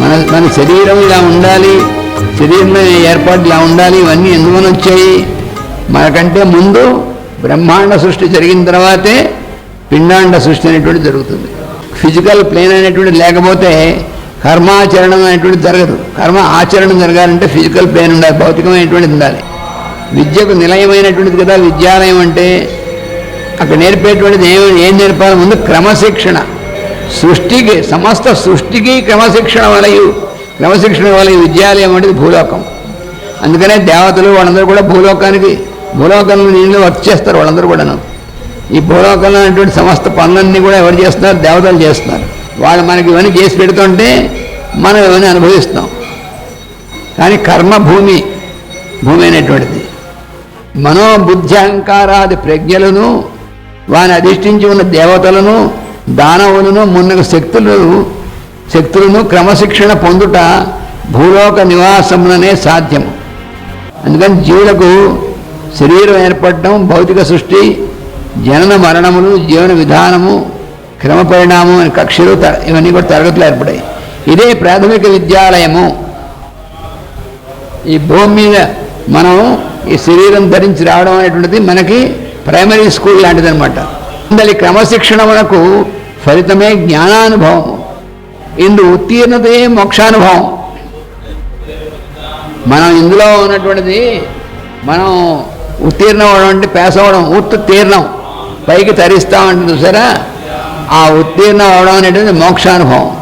మన మన శరీరం ఇలా ఉండాలి. శరీరంలో ఏర్పాటు ఇలా ఉండాలి. ఇవన్నీ ఎందుకని వచ్చాయి? మనకంటే ముందు బ్రహ్మాండ సృష్టి జరిగిన తర్వాతే పిండాండ సృష్టి అనేటువంటి జరుగుతుంది. ఫిజికల్ ప్లేన్ అనేటువంటి లేకపోతే కర్మాచరణం అనేటువంటి జరగదు. కర్మ ఆచరణ జరగాలంటే ఫిజికల్ ప్లేన్ ఉండాలి. భౌతికమైనటువంటిది ఉండాలి. విద్యకు నిలయమైనటువంటిది కదా. విద్యాలయం అంటే అక్కడ నేర్పేటువంటిది ఏం ఏం నేర్పాలి? ముందు క్రమశిక్షణ. సృష్టికి సమస్త సృష్టికి క్రమశిక్షణ వలయు. క్రమశిక్షణ వలయ విద్యాలయం అంటే భూలోకం. అందుకనే దేవతలు వాళ్ళందరూ కూడా భూలోకానికి భూలోకంలో నీళ్ళు వర్క్ చేస్తారు వాళ్ళందరూ కూడాను. ఈ భూలోకంలో ఉన్నటువంటి సమస్త పనులన్నీ కూడా ఎవరు చేస్తున్నారు? దేవతలు చేస్తున్నారు. వాళ్ళు మనకి ఇవన్నీ చేసి పెడుతుంటే మనం ఇవన్నీ అనుభవిస్తాం కానీ కర్మ భూమి భూమి అనేటువంటిది. మనోబుద్ధి అహంకారాది ప్రజ్ఞలను వాని అధిష్ఠించి ఉన్న దేవతలను దానవులను మున్నగు శక్తులను శక్తులను క్రమశిక్షణ పొందుట భూలోక నివాసముననే సాధ్యము. అందుకని జీవులకు శరీరం ఏర్పడటం భౌతిక సృష్టి జనన మరణములు జీవన విధానము క్రమ పరిణామం అనే కక్షలు త- ఇవన్నీ కూడా తరగతులు ఏర్పడాయి. ఇదే ప్రాథమిక విద్యాలయము. ఈ భూమి మీద మనం ఈ శరీరం ధరించి రావడం అనేటువంటిది మనకి ప్రైమరీ స్కూల్ లాంటిది అనమాట క్రమశిక్షణ మనకు ఫలితమే జ్ఞానానుభవం. ఇందు ఉత్తీర్ణతయే మోక్షానుభవం. మనం ఇందులో ఉన్నటువంటిది మనం ఉత్తీర్ణం అవడం అంటే పేస్ అవ్వడం ఉత్తు తీర్ణం. పైకి తరిస్తామంటే చూసారా? ఆ ఉత్తీర్ణం అవడం అనేటువంటి మోక్షానుభవం.